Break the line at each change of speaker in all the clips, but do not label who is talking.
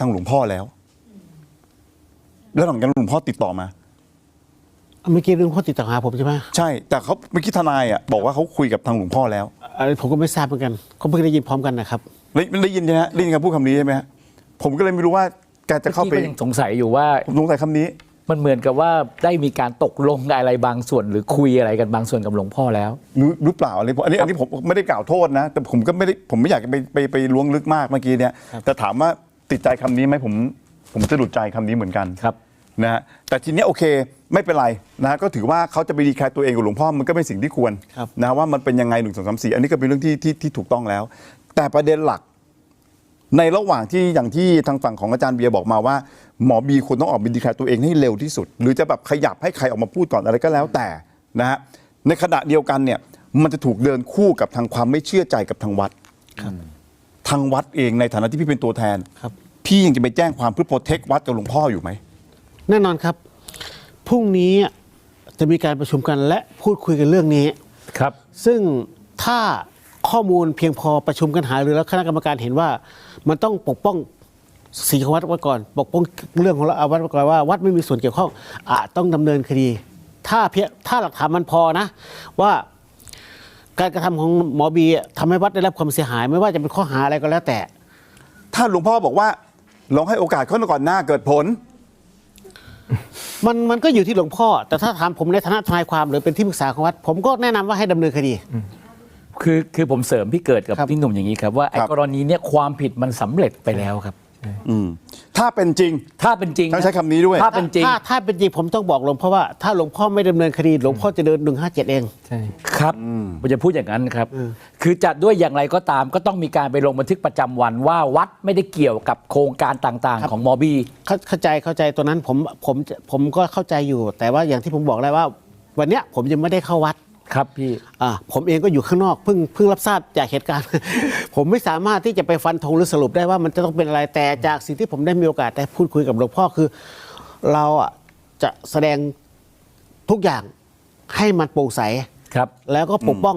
ทางหลวงพ่อแล้ว แล้วหลังจากนั้นหลวงพ่อติดต่อมา
เมื่อกี้เรื่องพ่อติดต่อหาผมใช่ไหม
ใช่ แต่เขาเมื่อกี้ทนายอะบอกว่าเขาคุยกับทางหลวงพ่อแล้ว
อันนี้ผมก็ไม่ทราบเหมือนกันเขาเพิ่งได้ยินพร้อมกันนะครับ
ได้ได้ยินใช่ไหมฮะได้ยินคำพูดคำนี้ใช่ไหมฮะผมก็เลยไม่รู้ว่าแกจะเข้าไป
ที่ก็ยังสงสัยอยู่ว่า
ผมสงสัยคำนี้
มันเหมือนกับว่าได้มีการตกลงอะไรบางส่วน หรือคุยอะไรกันบางส่วนกับหลวงพ่อแล้ว
หรือหรือเปล่าอันนี้ผมอันนี้อันนี้ผมไม่ได้กล่าวโทษนะ แต่ผมก็ไม่ได้ผมไม่อยากจะไปไปไปล้วงลึกมากเมื่อกี้เนี่ยแต่ถามว่า ติดใจคำนี้ไหมผมผมสะดุดใจคำนี้เหมือนกัน
ครับ
นะฮะแต่ทีเนี้ยโอเคไม่เป็นไรนะฮะก็ถือว่าเขาจะไปดีแคร์ตัวเองกับหลวงพ่อมันก็เป็นสิ่งที่ควร
ครับ
นะว่ามันเป็นยังไงหนึ่งสองสามสี่อันนี้ก็เป็นเรื่องที่ที่ที่ถูกต้องแล้ว แต่ประเด็นหลัก ในระหว่างที่อย่างที่ทางฝั่งของอาจารย์เบียร์บอกมาว่า หมอบีควรต้องออกมาดีแคร์ตัวเองให้เร็วที่สุด หรือจะแบบขยับให้ใครออกมาพูดก่อนอะไรก็แล้วแต่นะฮะในขณะเดียวกันเนี่ยมันจะถูกเดินคู่กับทางความไม่เชื่อใจกับทางวัด
ครับ
ทางวัดเองในฐานะที่พี่เป็นตัวแทน
ครับ
พี่ยังจะไปแจ้งความเพื่อโปรเทควัดกับหลวงพ่ออยู่ไหม
แน่นอนครับ พรุ่งนี้จะมีการประชุมกันและพูดคุยกันเรื่องนี้
ครับ
ซึ่งถ้าข้อมูลเพียงพอประชุมกันหารือแล้วคณะกรรมการเห็นว่า มันต้องปกป้องสีของวัดไว้ก่อน ปกป้องเรื่องของเราเอาวัดไว้ก่อนว่าวัดไม่มีส่วนเกี่ยวข้องอาจต้องดำเนินคดี ถ้าเพียงถ้าหลักฐานมันพอนะ ว่าการกระทำของหมอบีทำให้วัดได้รับความเสียหาย ไม่ว่าจะเป็นข้อหาอะไรก็แล้วแต่
ถ้าหลวงพ่อบอกว่า ลองให้โอกาสเขาก่อนหน้าเกิดผล
มันมันก็อยู่ที่หลวงพ่อ แต่ถ้าถามผมในฐานะทนายความหรือเป็นที่ปรึกษาของวัด ผมก็แนะนำว่าให้ดำเนินคดี
คือคือผมเสริมพี่เกิดกับ
ครับ
พี่หนุ่มอย่างนี้ครับว่าไอ้
ครับ
กรณีเนี้ยความผิดมันสำเร็จไปแล้วครับ
อืมถ้าเป็นจริง
ถ้าเป็นจริง
ต้องใช้คำนี้ด้วย
ถ้าเป็นจริง
ถ้าถ้าเป็นจริงผมต้องบอกหลวงพ่อว่าถ้าหลวงพ่อไม่ดำเนินคดีหลวงพ่อจะเดินหนึ่งห้าเจ็ดเอง
ใช่
ครับผมจะพูดอย่างนั้นครับ
อืม
คือจัดด้วยอย่างไรก็ตามก็ต้องมีการไปลงบันทึกประจำวันว่าวัดไม่ได้เกี่ยวกับโครงการต่างๆ ของมอบี
เข้าเข้าใจเข้าใจตัวนั้นผมผมผมก็เข้าใจอยู่ แต่ว่าอย่างที่ผมบอกแล้วว่า วันเนี้ยผมยังไม่ได้เข้าวัด
ครับพี่
อ่าผมเองก็อยู่ข้างนอกเพิ่งเพิ่งรับทราบจากเหตุการณ์ ผมไม่สามารถที่จะไปฟันธงหรือสรุปได้ว่ามันจะต้องเป็นอะไรแต่จากสิ่งที่ผมได้มีโอกาสได้พูดคุยกับหลวงพ่อคือ เราอะจะแสดงทุกอย่างให้มันโปร่งใส
ครับ
แล้วก็ปกป้อง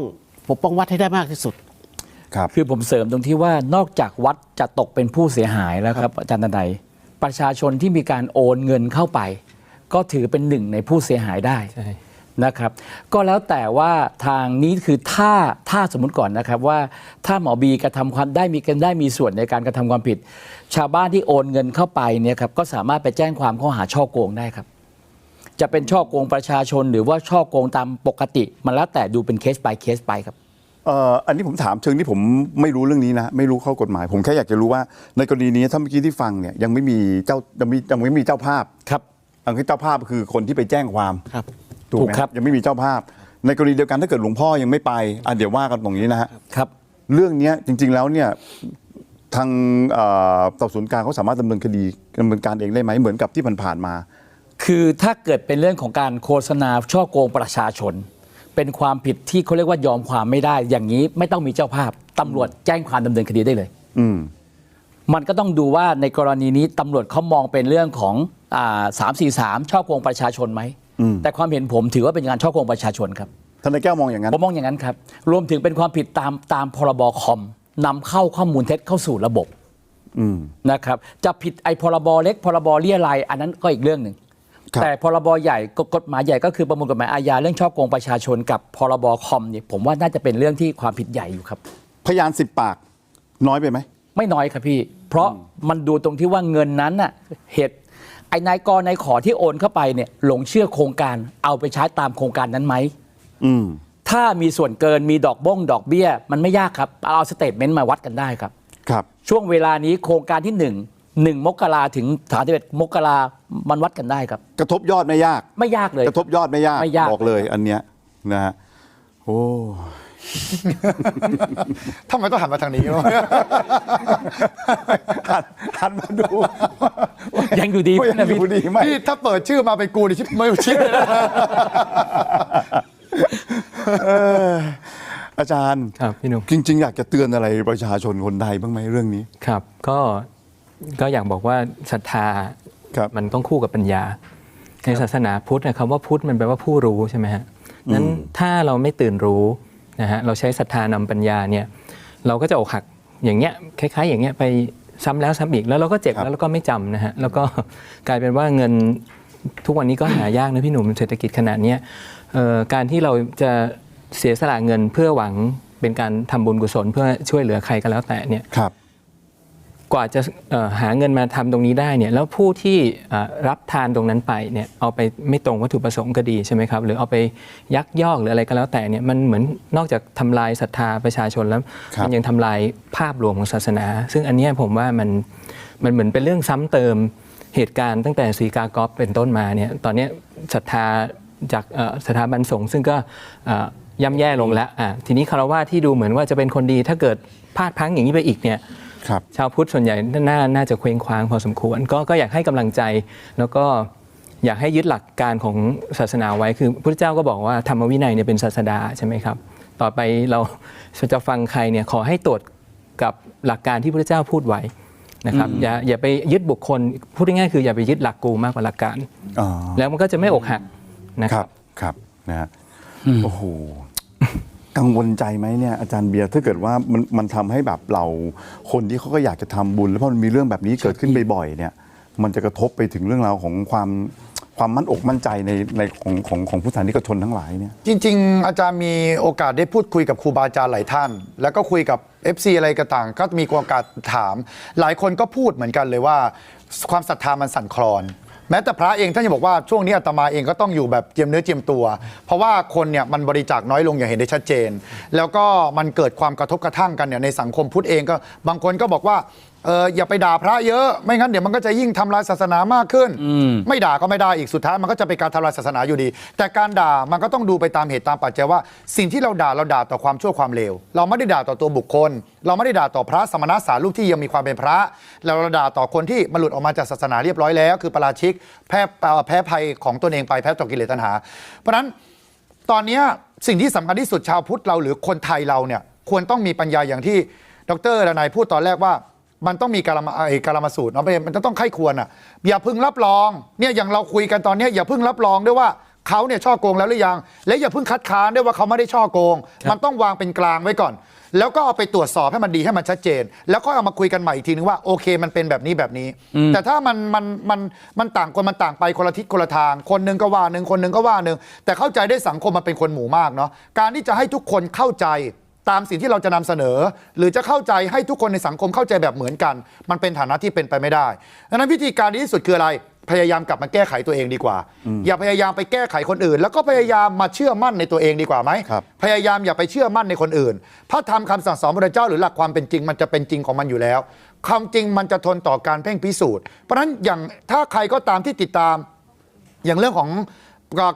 ปกป้องวัดให้ได้มากที่สุด
ครับ
คือผมเสริมตรงที่ว่านอกจากวัดจะตกเป็นผู้เสียหายแล้วครับอาจารย์ตนใดประชาชนที่มีการโอนเงินเข้าไป ก็ถือเป็นหนึ่งในผู้เสียหายได้
ใช่
นะครับก็แล้วแต่ว่าทางนี้คือถ้าถ้าสมมติก่อนนะครับว่าถ้าหมอบีกระทำความได้มีกันได้มีส่วนในการกระทำความผิด ชาวบ้านที่โอนเงินเข้าไปเนี่ยครับก็สามารถไปแจ้งความข้อหาช่อโกงได้ครับ จะเป็นช่อโกงประชาชนหรือว่าช่อโกงตามปกติ มันแล้วแต่ดูเป็นเคส by เคสไปครับ
เอ่ออันนี้ผมถามเชิงที่ผมไม่รู้เรื่องนี้นะ ไม่รู้ข้อกฎหมาย ผมแค่อยากจะรู้ว่าในกรณีนี้ถ้าเมื่อกี้ที่ฟังเนี่ยยังไม่มีเจ้ายังมียังไม่มีเจ้าภาพ
ครับ
อันที่เจ้าภาพคือคนที่ไปแจ้งความ
ครับ
ถูก
ถู
ไหม
กครับ
ยังไม่มีเจ้าภาพ ในกรณีเดียวกันถ้าเกิดหลวงพ่อยังไม่ไปอะเดี๋ยวว่ากันตรงนี้นะฮะ
ครับ
เรื่องเนี้ยจริง ๆแล้วเนี่ยทางเอ่อสอบสวนกลางเขาสามารถดำเนินคดีดำเนินการเองได้ไหมเหมือนกับที่ผ่านๆมา
คือถ้าเกิดเป็นเรื่องของการโฆษณาช่อโกงประชาชน เป็นความผิดที่เขาเรียกว่ายอมความไม่ได้ อย่างนี้ไม่ต้องมีเจ้าภาพตำรวจแจ้งความดำเนินคดีได้เลย
อืม
มันก็ต้องดูว่าในกรณีนี้ตำรวจเขามองเป็นเรื่องของสามสี่สามช่อโกงประชาชนไหม
อืม
แต่ความเห็นผมถือว่าเป็นการช่อโกงประชาชนครับ
ทนายแก้วมองอย่างนั้น
ผมมองอย่างนั้นครับ รวมถึงเป็นความผิดตามตามพรบคอมนำเข้าข้อมูลเท็จเข้าสู่ระบบ
อืม
นะครับ จะผิดไอ้พรบเล็ก พรบเรียรายอันนั้นก็อีกเรื่องหนึ่ง
ครับ
แต่พรบใหญ่กกฎหมายใหญ่ก็คือประมวลกฎหมายอาญาเรื่องช่อโกงประชาชนกับพรบคอมเนี่ยผมว่าน่าจะเป็นเรื่องที่ความผิดใหญ่อยู่ครับ
พยานสิบปากน้อยไปไหม
ไม่น้อยครับพี่ เพราะมันดูตรงที่ว่าเงินนั้นน่ะเหตุ ไอ้นายกนายขอที่โอนเข้าไปเนี่ยหลงเชื่อโครงการเอาไปใช้ตามโครงการนั้นไหม
อืม
ถ้ามีส่วนเกินมีดอกบ้งดอกเบี้ย มันไม่ยากครับ เอาสเตทเมนต์มาวัดกันได้ครับ
ครับ
ช่วงเวลานี้โครงการที่1 1มกราถึงสามสิบเอ็ดมกรามันวัดกันได้ครับ
กระทบยอดไม่ยาก
ไม่ยากเลย
กระทบยอดไม่ยาก
ไม่ยาก
บอกเลยอันเนี้ยนะฮะโอ้
ทำไมต้องหันมาทางนี้วะ
หันหันมาดู
ยังอยู่ดี
ว่ายัง
นะ
อ
พี่
ยู่ดีไหม
นี่ถ้าเปิดชื่อมาเป็นกูนี่ชิบไม่ชิดเลยนะ
เอออาจารย์
ครับพี่หนุ่ม
จริง ๆ อยากจะเตือนอะไรประชาชนคนไทยบ้างไหมเรื่องนี้
ครับ ก็ก็อยากบอกว่าศรัทธา
ครับ
มันต้องคู่กับปัญญา ในศาสนาพุทธนะคำว่าพุทธมันแปลว่าผู้รู้ใช่ไหมฮะนั้นถ้าเราไม่ตื่นรู้ นะฮะเราใช้ศรัทธานำปัญญาเนี่ยเราก็จะอกหักอย่างเงี้ยคล้าย ๆ อย่างเงี้ยไปซ้ำแล้วซ้ำอีกแล้วเราก็เจ็บ
ครับ
แล้วเราก็ไม่จำนะฮะแล้วก็กลายเป็นว่าเงินทุกวันนี้ก็หายากนะพี่หนุ่มเศรษฐกิจขนาดเนี้ยเอ่อการที่เราจะเสียสละเงินเพื่อหวังเป็นการทำบุญกุศลเพื่อช่วยเหลือใครก็แล้วแต่เนี่ย
ครับ
กว่าจะเอ่อหาเงินมาทำตรงนี้ได้เนี่ยแล้วผู้ที่เอ่อรับทานตรงนั้นไปเนี่ยเอาไปไม่ตรงวัตถุประสงค์ก็ดีใช่ไหมครับหรือเอาไปยักยอกหรืออะไรก็แล้วแต่เนี่ยมันเหมือนนอกจากทำลายศรัทธาประชาชนแล้ว
ครับ
มัยังทำลายภาพรวมของศาสนา ซึ่งอันเนี้ยผมว่ามันมันเหมือนเป็นเรื่องซ้ำเติมเหตุการณ์ตั้งแต่สีกากอฟเป็นต้นมาเนี่ยตอนเนี้ยศรัทธาจากเอ่อสถาบันสงฆ์ซึ่งก็เอ่อย่ำแย่ลงแล้วอะทีนี้คารวะที่ดูเหมือนว่าจะเป็นคนดีถ้าเกิดพลาดพลั้งอย่างนี้ไปอีกเนี่ย
ครับ
ชาวพุทธส่วนใหญ่น่าน่าจะเคว้งคว้างพอสมควร ก็ก็อยากให้กำลังใจ แล้วก็อยากให้ยึดหลักการของศาสนาไว้คือพระเจ้าก็บอกว่าธรรมวินัยเนี่ยเป็นศาสดาใช่ไหมครับ ต่อไปเราจะฟังใครเนี่ยขอให้ตรวจกับหลักการที่พระเจ้าพูดไว้นะครับอย่าอย่าไปยึดบุคคล พูดง่ายๆคืออย่าไปยึดหลักกูมากกว่าหลักการ
อ๋อ
แล้วมันก็จะไม่อกหักนะ
ค
ค
รั
รั
บบครับนะฮะโอ้โห กังวลใจไหมเนี่ยอาจารย์เบียร์ถ้าเกิดว่ามันมันทำให้แบบเราคนที่เขาก็อยากจะทำบุญ แล้วพอมันมีเรื่องแบบนี้เกิดขึ้นบ่อยๆเนี่ยมันจะกระทบไปถึงเรื่องราวของความความมั่นอกมั่นใจในในของของของผู้สานิกชนทั้งหลายเนี่ย
จริง ๆ อาจารย์มีโอกาสได้พูดคุยกับครูบาอาจารย์หลายท่าน แล้วก็คุยกับ FC อะไรก็ต่าง ก็มีโอกาสถาม หลายคนก็พูดเหมือนกันเลยว่า ความศรัทธามันสั่นคลอน แม้แต่พระเองท่านยังบอกว่าช่วงนี้อาตมาเองก็ต้องอยู่แบบเจียมเนื้อเจียมตัว เพราะว่าคนเนี่ยมันบริจาคน้อยลงอย่างเห็นได้ชัดเจน แล้วก็มันเกิดความกระทบกระทั่งกันเนี่ยในสังคมพุทธเองก็บางคนก็บอกว่าเอออย่าไปด่าพระเยอะ ไม่งั้นเดี๋ยวมันก็จะยิ่งทำลายศาสนามากขึ้น ไม่ด่าก็ไม่ได้อีกสุดท้ายมันก็จะเป็นการทำลายศาสนาอยู่ดี แต่การด่ามันก็ต้องดูไปตามเหตุตามปัจจัยว่า สิ่งที่เราด่าเราด่าต่อความชั่วความเลวเราไม่ได้ด่าต่อตัวบุคคล เราไม่ได้ด่าต่อพระสมณะสารูปที่ยังมีความเป็นพระ เราเราด่าต่อคนที่มาหลุดออกมาจากศาสนาเรียบร้อยแล้ว คือประราชิกแพ้เอ่อแพ้ภัยของตนเองไปแพ้ต่อกิเลสตัณหา เพราะฉะนั้นตอนนี้สิ่งที่สำคัญที่สุดชาวพุทธเราหรือคนไทยเราเนี่ยควรต้องมีปัญญาอย่างที่ดรดนายพูดตอนแรกว่ามันต้องมีการมาไอ้การมาสูตรเนาะมันจะต้องไข้ควรอะอย่าพึ่งรับรองเนี่ยอย่างเราคุยกันตอนนี้อย่าพึ่งรับรองด้วยว่าเขาเนี่ยช่อโกงแล้วหรือยัง และอย่าพึ่งคัดค้านด้วยว่าเขาไม่ได้ช่อโกง มันต้องวางเป็นกลางไว้ก่อน แล้วก็เอาไปตรวจสอบให้มันดีให้มันชัดเจน แล้วก็เอามาคุยกันใหม่อีกทีนึงว่าโอเคมันเป็นแบบนี้แบบนี้ แต่ถ้ามันมันมันมันต่างคนมันต่างไปคนละทิศคนละทาง คนหนึงก็ว่าหนึ่งคนหนึงก็ว่าหนึ่งแต่เข้าใจได้สังคมมันเป็นคนหมู่มากเนาะการที่จะให้ทุกคนเข้าใจตามสิ่งที่เราจะนำเสนอ หรือจะเข้าใจให้ทุกคนในสังคมเข้าใจแบบเหมือนกัน มันเป็นฐานะที่เป็นไปไม่ได้ดังนั้นวิธีการดีที่สุดคืออะไร พยายามกลับมาแก้ไขตัวเองดีกว่า อย่าพยายามไปแก้ไขคนอื่น แล้วก็พยายามมาเชื่อมั่นในตัวเองดีกว่าไหม
ครับ
พยายามอย่าไปเชื่อมั่นในคนอื่น พระธรรมคำสั่งสอนพระเจ้าหรือหลักความเป็นจริงมันจะเป็นจริงของมันอยู่แล้วความจริงมันจะทนต่อการเพ่งพิสูจน์เพราะฉะนั้นอย่างถ้าใครก็ตามที่ติดตาม อย่างเรื่องของ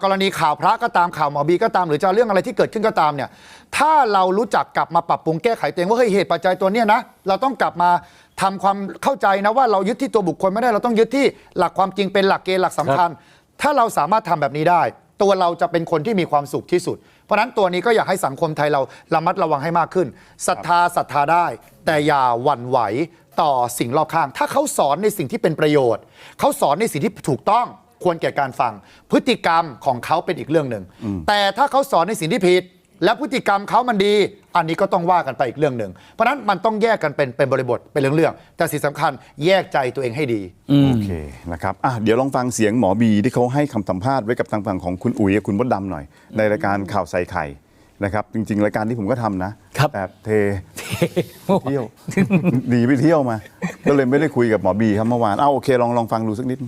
กรณีข่าวพระก็ตามข่าวหมอบีก็ตามหรือจะเรื่องอะไรที่เกิดขึ้นก็ตามเนี่ยถ้าเรารู้จักกลับมาปรับปรุงแก้ไขตัวเองว่าเฮ้ยเหตุปัจจัยตัวเนี้ยนะเราต้องกลับมา ทำความเข้าใจนะว่าเรายึดที่ตัวบุคคลไม่ได้เราต้องยึดที่หลักความจริงเป็นหลักเกณฑ์หลักสำคัญ ถ้าเราสามารถทำแบบนี้ได้ ตัวเราจะเป็นคนที่มีความสุขที่สุด เพราะฉะนั้นตัวนี้ก็อยากให้สังคมไทยเราระมัดระวังให้มากขึ้นศรัทธาศรัทธาได้ แต่อย่าหวั่นไหวต่อสิ่งรอบข้าง ถ้าเขาสอนในสิ่งที่เป็นประโยชน์ เขาสอนในสิ่งที่ถูกต้องควรแก่การฟัง พฤติกรรมของเขาเป็นอีกเรื่องหนึ่งแต่ถ้าเขาสอนในสิ่งที่ผิด และพฤติกรรมเขามันดี อันนี้ก็ต้องว่ากันไปอีกเรื่องหนึ่ง เพราะฉะนั้นมันต้องแยกกันเป็นเป็นบริบทเป็นเรื่องๆ แต่สิ่งสำคัญแยกใจตัวเองให้ดี
โอเคนะครับอะเดี๋ยวลองฟังเสียงหมอบีที่เขาให้คำสัมภาษณ์ไว้กับทางฝั่งของคุณอุ๋ยกับคุณมดดำหน่อย ในรายการข่าวใส่ไข่นะครับ จริงๆ รายการที่ผมก็ทำนะครับแต่เทเที่ยวหนีไปเที่ยวมา ก็เลยไม่ได้คุยกับหมอบีครับเมื่อวานอ้าวโอเคลองลองฟังดูสักนิด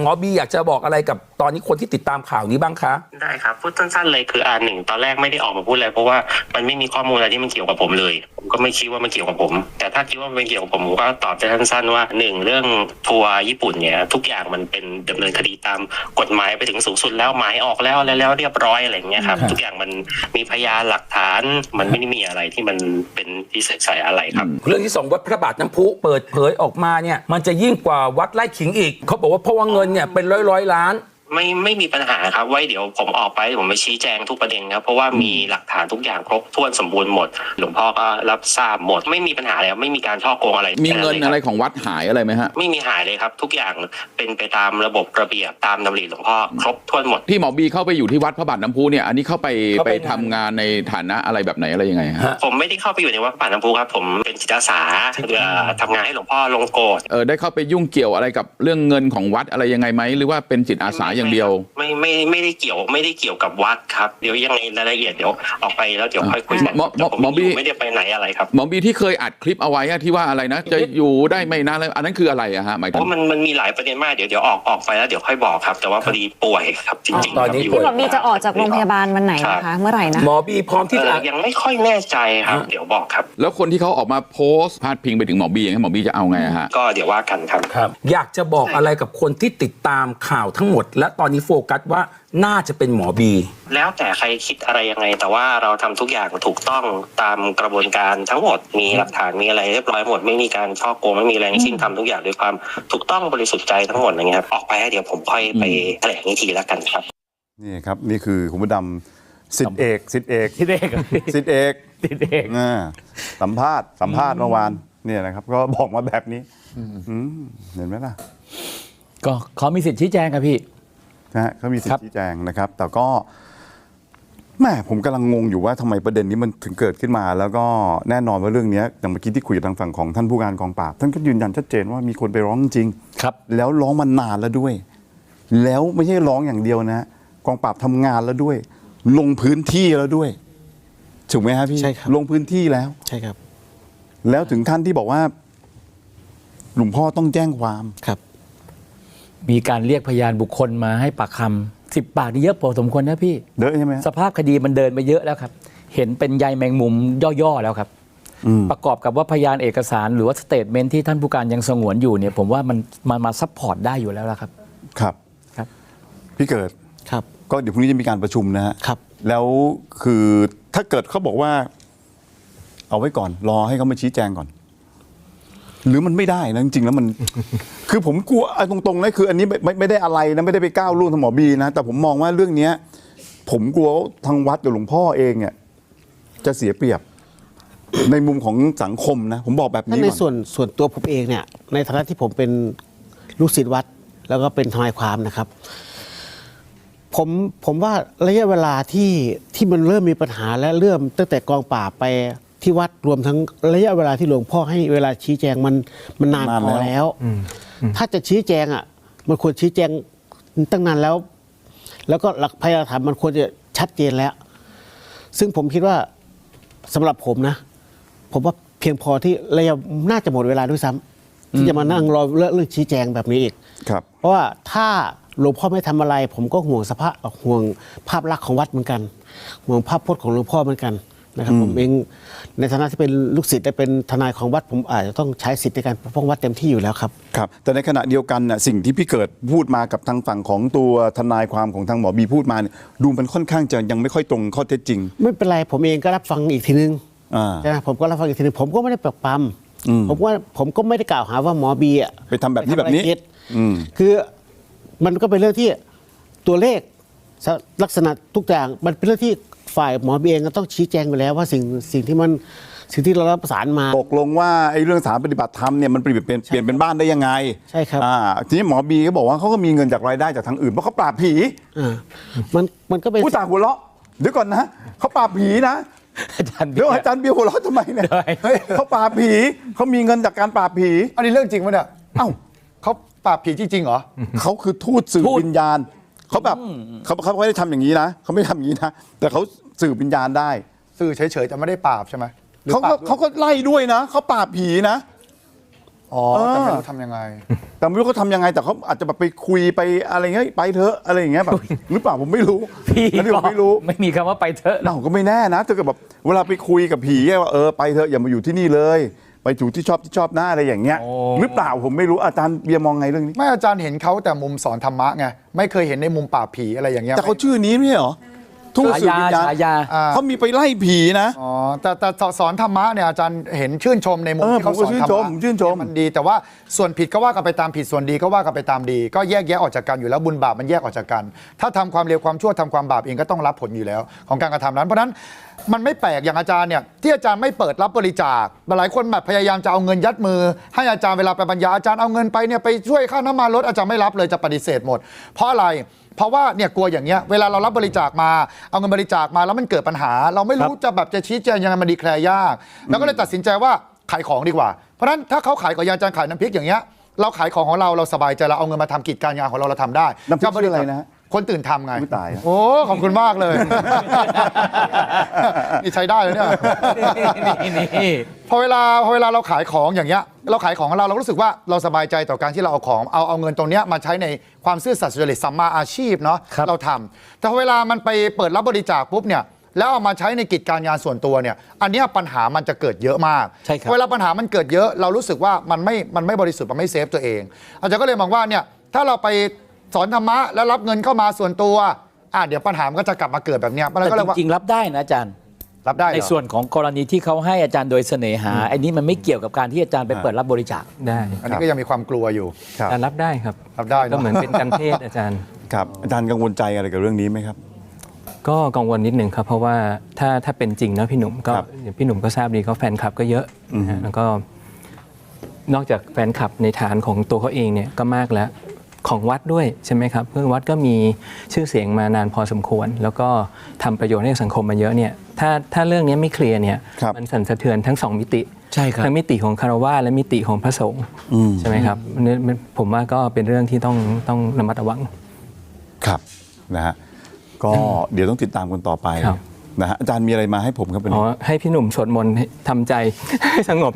หมอบีอยากจะบอกอะไรกับตอนนี้คนที่ติดตามข่าวนี้บ้างคะ
ได้ครับพูดสั้นๆเลยคืออ่าหนึ่งตอนแรกไม่ได้ออกมาพูดเลยเพราะว่ามันไม่มีข้อมูลอะไรที่มันเกี่ยวกับผมเลย ผมก็ไม่คิดว่ามันเกี่ยวกับผม แต่ถ้าคิดว่ามันเกี่ยวกับผมผมก็ตอบได้สั้นๆว่าหนึ่งเรื่องทัวร์ญี่ปุ่นเนี่ยทุกอย่างมันเป็นดำเนินคดีตามกฎหมายไปถึงสูงสุดแล้วหมายออกแล้วอะไรแล้วเรียบร้อยอะไรอย่างเงี้ยครับ
ครับ
ทุกอย่างมันมีพยานหลักฐาน มันไม่ได้มีอะไรที่มันเป็นที่ใส่อะไรครับ
เรื่องที่สองวัดพระบาทน้ำพุเปิดเผยออกมาเนี่ยมันจะยิ่งกว่าวัดไร่ขิงอีกเขาบอกว่าเพราะว่าเงินเนี่ยเป็นร้อยร้อยล้าน
ไม่ไม่มีปัญหาครับ ไว้เดี๋ยวผมออกไปผมไปชี้แจงทุกประเด็นครับ เพราะว่ามีหลักฐานทุกอย่างครบถ้วนสมบูรณ์หมด หลวงพ่อก็รับทราบหมด ไม่มีปัญหาแล้วไม่มีการช่อโกงอะไร
มีเงินอะไรของวัดหายอะไรไหมฮะ
ไม่มีหายเลยครับ ทุกอย่างเป็นไปตามระบบระเบียบตามดำริหลวงพ่อครบถ้วนหมด
ที่หมอบีเข้าไปอยู่ที่วัดพระบาทน้ำพุเนี่ยอันนี้เข้าไป
เข้า
ไป
ไป
ทำงานในฐานะอะไรแบบไหนอะไรยังไงฮะ
ฮะ
ผมไม่ได้เข้าไปอยู่ในวัดป่าน้ำพุครับ ผมเป็นจิตอาสาเอ่อทำงานให้หลวงพ่อลงโกรธ
เออได้เข้าไปยุ่งเกี่ยวอะไรกับเรื่องเงินของวัดอะไรยังไงไหมหรือว่าเป็นจิตอาสาอย่างเดียว
ไม่ไม่ไม่ได้เกี่ยวไม่ได้เกี่ยวกับวัดครับเดี๋ยวยังไงรายละเอียดเดี๋ยวออกไปแล้วเดี๋ยวค่อยคุยกัน
หมอหมอ
แต่ผม
หมอบี้
ยู่ไม่ได้ไปไหนอะไรครับ
หมอบีที่เคยอัดคลิปเอาไว้อะที่ว่าอะไรนะ จะอยู่ได้ไม่นานเลยอันนั้นคืออะไรอะฮะหมาย
เพ
ถึง
ราะมันมันมีหลายประเด็นมากเดี๋ยวเดี๋ยวออกออกไปแล้วเดี๋ยวค่อยบอกครับ แต่ว่าพอดีป่วยครับจริงๆ
ตอนนี้
ครับ
ป่วย
หมอบีจะออกจากโรงพยาบาลวันไหนนะคะเมื่อไหร่นะ
หมอบีพร้อมที่
เอ่
จะ
อยังไม่ค่อยแน่ใจครับ เดี๋ยวบอกครับ
แล้วคนที่เขาออกมาโพสต์พาดพิงไปถึงหมอบีอย่างนี้ยหมอบีจะเอาไงอะฮะ
ก็เดี๋ยวว่ากันครับ
ครับ อยากจะบอกอะไรกับคนที่ติดตามข่าวทั้งหมดและตอนนี้โฟกัสว่าน่าจะเป็นหมอบี
แล้วแต่ใครคิดอะไรยังไง แต่ว่าเราทำทุกอย่างถูกต้องตามกระบวนการทั้งหมดมีหลักฐานมีอะไรเรียบร้อยหมดไม่มีการช่อโกงไม่มีอะไรทั้งสิ้นทำทุกอย่างด้วยความถูกต้องบริสุทธิ์ใจทั้งหมดอะไรเงี้ยครับออกไปแล้วเดี๋ยวผมค่อยไปแถลงอีกทีแล้วกันครับ
นี่ครับนี่คือคุณพระดำสิทธิเอกสิทธิเอก
ที่เด็กอะพี่
สิทธิเอก
ที่เด็ก
อ่าสัมภาษณ์สัมภาษณ์เมื่อวานเนี่ยนะครับก็บอกมาแบบนี้อืมเห็นไหมล่ะ
ก็เขามีสิทธิ์ชี้แจงครับพี่
นะฮะเขามีสิท
ครับ
ธิ์ชี้แจงนะครับ แต่ก็แม่ผมกำลังงงอยู่ว่าทำไมประเด็นนี้มันถึงเกิดขึ้นมา แล้วก็แน่นอนว่าเรื่องเนี้ยอย่างเมื่อกี้ที่คุยกับทางฝั่งของท่านผู้การกองปราบท่านก็ยืนยันชัดเจนว่ามีคนไปร้องจริง
ครับ
แล้วร้องมานานแล้วด้วย แล้วไม่ใช่ร้องอย่างเดียวนะ กองปราบทำงานแล้วด้วย ลงพื้นที่แล้วด้วย ถูกไหมฮะพี่
ใช่ครับ
ลงพื้นที่แล้ว
ใช่ครับ
แล้วถึงขั้นที่บอกว่า หลวงพ่อต้องแจ้งความ
ครับ
มีการเรียกพยานบุคคลมาให้ปากคำสิบปากนี่เยอะพอสมควรนะพี่
เยอะใช่ไหมฮะ
สภาพคดีมันเดินไปเยอะแล้วครับ เห็นเป็นใยแมงมุมย่อๆแล้วครับ
อืม
ประกอบกับว่าพยานเอกสารหรือว่าสเตทเมนต์ที่ท่านผู้การยังสงวนอยู่เนี่ยผมว่ามันมันมาซัพพอร์ตได้อยู่แล้วละครับ
ครับ
ครับ
พี่เกิด
ครับ
ก็เดี๋ยวพรุ่งนี้จะมีการประชุมนะฮะ
ครับ
แล้วคือถ้าเกิดเขาบอกว่า เอาไว้ก่อน รอให้เขามาชี้แจงก่อน หรือมันไม่ได้นะจริงๆแล้วมัน คือผมกลัวเอาตรงๆนะคืออันนี้ไม่ไม่ไม่ได้อะไรนะไม่ได้ไปก้าวล่วงทางหมอบีนะ แต่ผมมองว่าเรื่องเนี้ย ผมกลัวว่าทางวัดกับหลวงพ่อเองเนี่ยจะเสียเปรียบ ในมุมของสังคมนะ ผมบอกแบบ
ถ้า
นี้
ใน
ก่อน
ส่วนส่วนตัวผมเองเนี่ย ในฐานะที่ผมเป็นลูกศิษย์วัด แล้วก็เป็นทนายความนะครับ ผมผมว่าระยะเวลาที่ที่มันเริ่มมีปัญหาและเริ่มตั้งแต่กองป่าบไป ที่วัดรวมทั้งระยะเวลาที่หลวงพ่อให้เวลาชี้แจงมันมันนาน
นาน
พอ
แล้ว
แล้ว ถ้าจะชี้แจงอะ มันควรชี้แจงตั้งนานแล้ว แล้วก็หลักพยานหลักฐานมันควรจะชัดเจนแล้ว ซึ่งผมคิดว่าสำหรับผมนะ ผมว่าเพียงพอที่ระยะน่าจะหมดเวลาด้วยซ้ำที่จะมานั่งรอเรื่องเรื่องชี้แจงแบบนี้อีก
ครับ
เพราะว่าถ้าหลวงพ่อไม่ทำอะไร ผมก็ห่วงสภาพห่วงภาพลักษณ์ของวัดเหมือนกัน ห่วงภาพพจน์ของหลวงพ่อเหมือนกัน นะครับผมเองในฐานะที่เป็นลูกศิษย์และเป็นทนายของวัดผมอาจจะต้องใช้สิทธิ์ในการปกป้องวัดเต็มที่อยู่แล้วครับ
ครับ แต่ในขณะเดียวกันน่ะสิ่งที่พี่เกิดพูดมากับทางฝั่งของตัวทนายความของทางหมอบีพูดมาเนี่ยดูมันค่อนข้างจะยังไม่ค่อยตรงข้อเท็จจริง
ไม่เป็นไรผมเองก็รับฟังอีกทีนึง
อ่า
ใช่ไหมผมก็รับฟังอีกทีนึงผมก็ไม่ได้ปรับปร
อืมำ
ผมว่าผมก็ไม่ได้กล่าวหาว่าหมอบีอะ
ไปทำแบบนี้แบบนี้
ไปทำอะไรผิด
อืม
คือมันก็เป็นเรื่องที่ตัวเลขสลักษณะทุกอย่างมันเป็นเรื่องที่ ฝ่ายหมอบีเองก็ต้องชี้แจงไปแล้วว่าสิ่งสิ่งที่มันสิ่งที่เรารับประสานมา
ตกลงว่าไอ้เรื่องสถารปฏิบัติธรรมเนี่ยมันเปลี่ยนเป็นเปลี่ยนเป็นบ้านได้ยังไง
ใช่ครับ
อ่าทีนี้หมอบีก็บอกว่าเขาก็มีเงินจากรายได้จากทางอื่นเพราะเขาปราบผี
อ่ามันมันก็เป็น
ผู้ตาหัวเราะเดี๋ยวก่อนนะเขาปราบผีนะ
อาจารย์
เดี๋ยวอาจารย์เบียร์หัวเราะทำไมเนี่ย
ได้
เฮ้ยเขาปราบผีเขามีเงินจากการปราบผี
อันนี้เรื่องจริงปะเนี่ย
เอ้า
เขาปราบผีจริงๆเหรอ
เขาคือทูตสื่อวิญญาณ เขาแบบเขาเขาไม่ได้ทำอย่างนี้นะเขาไม่ได้ทำอย่างนี้นะแต่เขา สื่อวิญญาณได้
สื่อเฉยๆแต่ไม่ได้ปราบใช่ไหมหรือ
เขา
ป
ก็
ราบด้วย
เขาก็ไล่ด้วยนะเขาปราบผีนะ
อ๋อแต่ไม่รู้ทำยังไง
แต่ไม่รู้เขาทำยังไงแต่เขาอาจจะแบบไปคุยไปอะไรเงี้ยไปเถอะอะไรอย่างเงี้ยแบบหรือเปล่าผมไม่รู้
พี่
อันนี้ผมไม่รู้
ไม่มีคำว่าไปเถอะ
เราก็ไม่แน่นะถ้าเกิดแบบเวลาไปคุยกับผีอะว่าเออไปเถอะอย่ามาอยู่ที่นี่เลย ไปอยู่ที่ชอบที่ชอบหน้าอะไรอย่างเงี้ย
โอ้
หรือเปล่าผมไม่รู้อาจารย์เบียร์มองไงเรื่องนี้
ไม่อาจารย์เห็นเขาแต่มุมสอนธรรมะไงไม่เคยเห็นในมุมปราบผีอะไรอย่างเงี้ย
แต่เขาชื่อนี้ไม่ใช่เหรอ ทูตสื่อ
ฉา
วิ
ยา
ญญาณ
ฉายา
อ่า
เขามีไปไล่ผีนะ
อ๋อแต่แต่สอนธรรมะเนี่ยอาจารย์เห็นชื่นชมในมุม
เออ
ที่เขาสอน
ผมก็ชื่น
ธรร
ช
มะ
มชื่นชม
มันดี แต่ว่าส่วนผิดก็ว่ากันไปตามผิดส่วนดีก็ว่ากันไปตามดี ก็แยกแยะออกจากกันอยู่แล้วบุญบาปมันแยกออกจากกัน ถ้าทำความเลวความชั่วทำความบาปเองก็ต้องรับผลอยู่แล้ว ของการกระทำนั้น เพราะฉะนั้นมันไม่แปลกอย่างอาจารย์เนี่ยที่อาจารย์ไม่เปิดรับบริจาคหลายคนแบบพยายามจะเอาเงินยัดมือ ให้อาจารย์เวลาไปบรรยายอาจารย์เอาเงินไปเนี่ยไปช่วยค่าน้ำมันรถอาจารย์ไม่รับเลยจะปฏิเสธหมด เพราะอะไร เพราะว่าเนี่ยกลัวอย่างเงี้ยเวลาเรารับบริจาคมาเอาเงินบริจาคมาแล้วมันเกิดปัญหา เราไม่รู้จะแบบจะชี้แจงยังไงมันดีแคลร์ยาก แล้วก็เลยตัดสินใจว่าขายของดีกว่า เพราะฉะนั้นถ้าเขาขายกับยาจารย์ขายน้ำพริกอย่างเงี้ยเราขายของของเราเราสบายใจเราเอาเงินมาทำกิจการงานของเราเราทำได้
น้ำพริก
จบ
ชื่ออะไรนะฮะ
คนตื่นทำไง
อุ๊ยตายแล้ว
โอ้ ขอบคุณมากเลย นี่ใช้ได้เลยเนี่ย
นี่
พอเวลาพอเวลาเราขายของอย่างเงี้ยเราขายของของเราเรารู้สึกว่าเราสบายใจต่อการที่เราเอาของเอาเอาเงินตรงเนี้ยมาใช้ในความซื่อสัตย์สุจริตสัมมาอาชีพเนาะ
ครับ
เราทำแต่พอเวลามันไปเปิดรับบริจาคปุ๊บเนี่ยแล้วเอามาใช้ในกิจการงานส่วนตัวเนี่ยอันเนี้ยปัญหามันจะเกิดเยอะมาก
ใช่ครับ
เวลาปัญหามันเกิดเยอะเรารู้สึกว่ามันไม่มันไม่บริสุทธิ์มันไม่เซฟตัวเองอาจารย์ก็เลยมองว่าเนี่ยถ้าเราไป สอนธรรมะแล้วรับเงินเข้ามาส่วนตัวอะเดี๋ยวปัญหามันก็จะกลับมาเกิดแบบเนี้ยมัน
แต่
ก็เลย
จ
ว่า
ริงๆรับได้นะอาจารย์
รับได้เหร
ใน
อ
ส่วนของกรณีที่เขาให้อาจารย์โดยเสน่หาอันนี้มันไม่เกี่ยวกับการที่อาจารย์ไปเปิดรับบริจาค
ได้
อันนี้ก็ยังมีความกลัวอยู่
ครับ
แต่รับได้ครับ
รับได้
ก็
เนาะ
เหมือนเป็นการเทศน์อาจารย์
ครับอาจารย์กังวลใจอะไรกับเรื่องนี้ไหมครับ
ก็กังวลนิดหนึ่งครับ เพราะว่าถ้าถ้าเป็นจริงนะพี่หนุ่มก็
ครับ
อย่างพี่หนุ่มก็ทราบดีเขาแฟนคลับก็เยอะนะฮะแล้วก็นอกจากแฟนคลับในฐานของตัวเขาเองเนี่ยก็มากแล้ว ของวัดด้วยใช่ไหมครับเพื่อวัดก็มีชื่อเสียงมานานพอสมควร แล้วก็ทำประโยชน์ให้สังคมมาเยอะเนี่ยถ้าถ้าเรื่องนี้ไม่เคลียร์เนี่ย
ครับ
มันสั่นสะเทือนทั้งสองมิติ
ใช่ครับ
ทั้งมิติของคารวะและมิติของพระสงฆ์
อืม
ใช่ไหมครับเนี่ยมันผมว่าก็เป็นเรื่องที่ต้องต้องระมัดระวัง
ครับนะฮะก็เดี๋ยวต้องติดตามกันต่อไป
ครับ
นะฮะอาจารย์มีอะไรมาให้ผมครับวัน
อ๋อ
นี้
ให้พี่หนุ่มสวดมนต์ให้ทำใจให้สงบ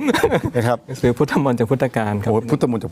นะครับ
หนังสือพุทธมนต์จากพุทธการครับ
โอ้พุทธมนต์จาก